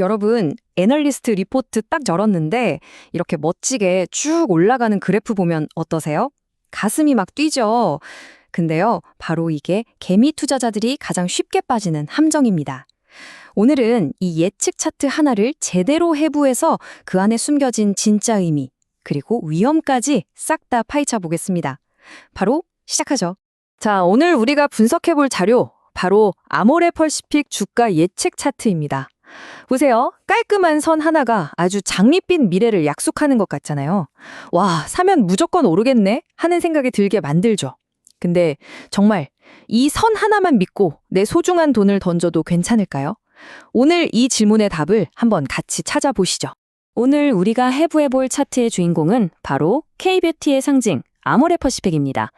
여러분, 애널리스트 리포트 딱 열었는데 이렇게 멋지게 쭉 올라가는 그래프 보면 어떠세요? 가슴이 막 뛰죠. 근데요, 바로 이게 개미 투자자들이 가장 쉽게 빠지는 함정입니다. 오늘은 이 예측 차트 하나를 제대로 해부해서 그 안에 숨겨진 진짜 의미, 그리고 위험까지 싹 다 파헤쳐 보겠습니다. 바로 시작하죠. 자, 오늘 우리가 분석해 볼 자료, 바로 아모레 펄시픽 주가 예측 차트입니다. 보세요. 깔끔한 선 하나가 아주 장밋빛 미래를 약속하는 것 같잖아요. 와, 사면 무조건 오르겠네? 하는 생각이 들게 만들죠. 근데 정말 이 선 하나만 믿고 내 소중한 돈을 던져도 괜찮을까요? 오늘 이 질문의 답을 한번 같이 찾아보시죠. 오늘 우리가 해부해볼 차트의 주인공은 바로 K뷰티의 상징, 아모레퍼시픽입니다.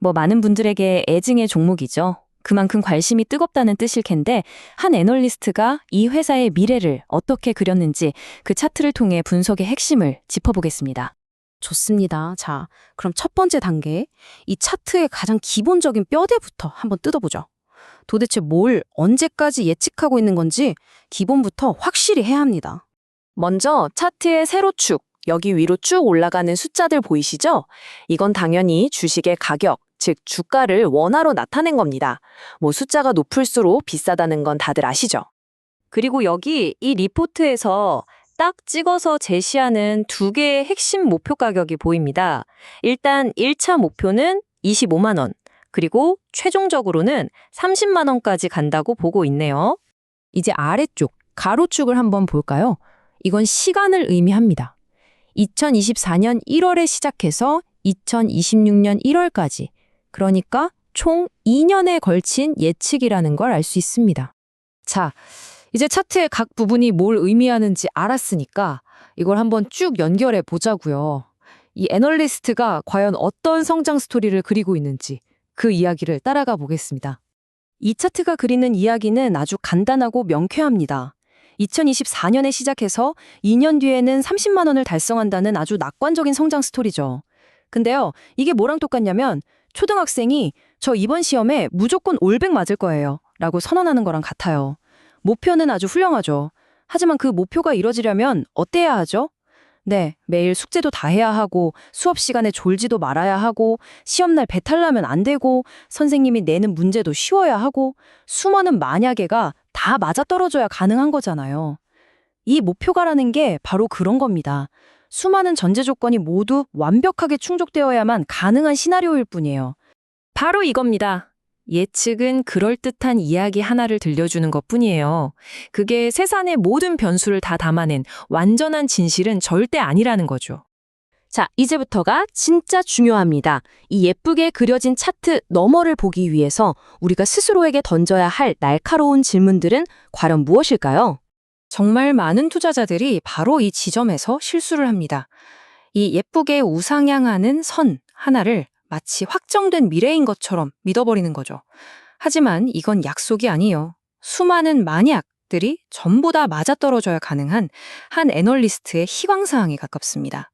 뭐 많은 분들에게 애증의 종목이죠. 그만큼 관심이 뜨겁다는 뜻일 텐데 한 애널리스트가 이 회사의 미래를 어떻게 그렸는지 그 차트를 통해 분석의 핵심을 짚어보겠습니다. 좋습니다. 자, 그럼 첫 번째 단계, 이 차트의 가장 기본적인 뼈대부터 한번 뜯어보죠. 도대체 뭘 언제까지 예측하고 있는 건지 기본부터 확실히 해야 합니다. 먼저 차트의 세로축, 여기 위로 쭉 올라가는 숫자들 보이시죠? 이건 당연히 주식의 가격, 즉 주가를 원화로 나타낸 겁니다. 뭐 숫자가 높을수록 비싸다는 건 다들 아시죠? 그리고 여기 이 리포트에서 딱 찍어서 제시하는 두 개의 핵심 목표 가격이 보입니다. 일단 1차 목표는 25만 원, 그리고 최종적으로는 30만 원까지 간다고 보고 있네요. 이제 아래쪽, 가로축을 한번 볼까요? 이건 시간을 의미합니다. 2024년 1월에 시작해서 2026년 1월까지, 그러니까 총 2년에 걸친 예측이라는 걸 알 수 있습니다. 자, 이제 차트의 각 부분이 뭘 의미하는지 알았으니까 이걸 한번 쭉 연결해 보자고요. 이 애널리스트가 과연 어떤 성장 스토리를 그리고 있는지 그 이야기를 따라가 보겠습니다. 이 차트가 그리는 이야기는 아주 간단하고 명쾌합니다. 2024년에 시작해서 2년 뒤에는 30만 원을 달성한다는 아주 낙관적인 성장 스토리죠. 근데요, 이게 뭐랑 똑같냐면 초등학생이 저 이번 시험에 무조건 올백 맞을 거예요. 라고 선언하는 거랑 같아요. 목표는 아주 훌륭하죠. 하지만 그 목표가 이뤄지려면 어때야 하죠? 네, 매일 숙제도 다 해야 하고 수업 시간에 졸지도 말아야 하고 시험날 배탈 나면 안 되고 선생님이 내는 문제도 쉬워야 하고 수많은 만약에가 다 맞아떨어져야 가능한 거잖아요. 이 목표가라는 게 바로 그런 겁니다. 수많은 전제 조건이 모두 완벽하게 충족되어야만 가능한 시나리오일 뿐이에요. 바로 이겁니다. 예측은 그럴듯한 이야기 하나를 들려주는 것 뿐이에요. 그게 세상의 모든 변수를 다 담아낸 완전한 진실은 절대 아니라는 거죠. 자, 이제부터가 진짜 중요합니다. 이 예쁘게 그려진 차트 너머를 보기 위해서 우리가 스스로에게 던져야 할 날카로운 질문들은 과연 무엇일까요? 정말 많은 투자자들이 바로 이 지점에서 실수를 합니다. 이 예쁘게 우상향하는 선 하나를 마치 확정된 미래인 것처럼 믿어버리는 거죠. 하지만 이건 약속이 아니에요. 수많은 만약들이 전부 다 맞아떨어져야 가능한 한 애널리스트의 희망사항에 가깝습니다.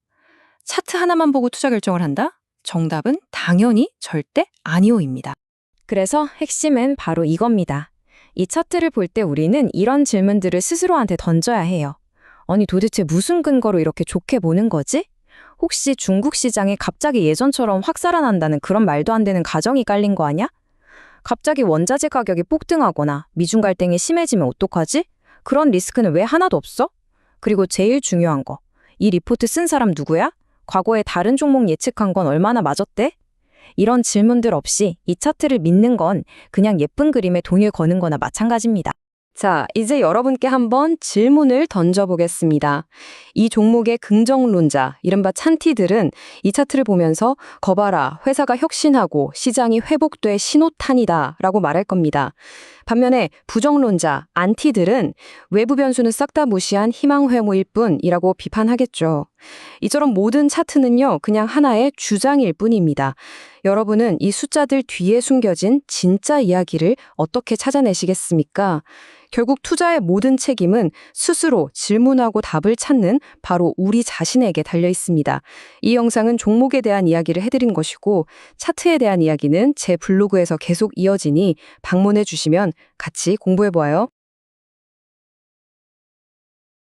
차트 하나만 보고 투자 결정을 한다? 정답은 당연히 절대 아니오입니다. 그래서 핵심은 바로 이겁니다. 이 차트를 볼 때 우리는 이런 질문들을 스스로한테 던져야 해요. 아니 도대체 무슨 근거로 이렇게 좋게 보는 거지? 혹시 중국 시장이 갑자기 예전처럼 확 살아난다는 그런 말도 안 되는 가정이 깔린 거 아냐? 갑자기 원자재 가격이 폭등하거나 미중 갈등이 심해지면 어떡하지? 그런 리스크는 왜 하나도 없어? 그리고 제일 중요한 거. 이 리포트 쓴 사람 누구야? 과거에 다른 종목 예측한 건 얼마나 맞았대? 이런 질문들 없이 이 차트를 믿는 건 그냥 예쁜 그림에 돈을 거는 거나 마찬가지입니다. 자, 이제 여러분께 한번 질문을 던져보겠습니다. 이 종목의 긍정론자, 이른바 찬티들은 이 차트를 보면서 거봐라, 회사가 혁신하고 시장이 회복돼 신호탄이다 라고 말할 겁니다. 반면에 부정론자, 안티들은 외부 변수는 싹 다 무시한 희망 회모일 뿐이라고 비판하겠죠. 이처럼 모든 차트는요, 그냥 하나의 주장일 뿐입니다. 여러분은 이 숫자들 뒤에 숨겨진 진짜 이야기를 어떻게 찾아내시겠습니까? 결국 투자의 모든 책임은 스스로 질문하고 답을 찾는 바로 우리 자신에게 달려 있습니다. 이 영상은 종목에 대한 이야기를 해드린 것이고 차트에 대한 이야기는 제 블로그에서 계속 이어지니 방문해 주시면 같이 공부해 보아요.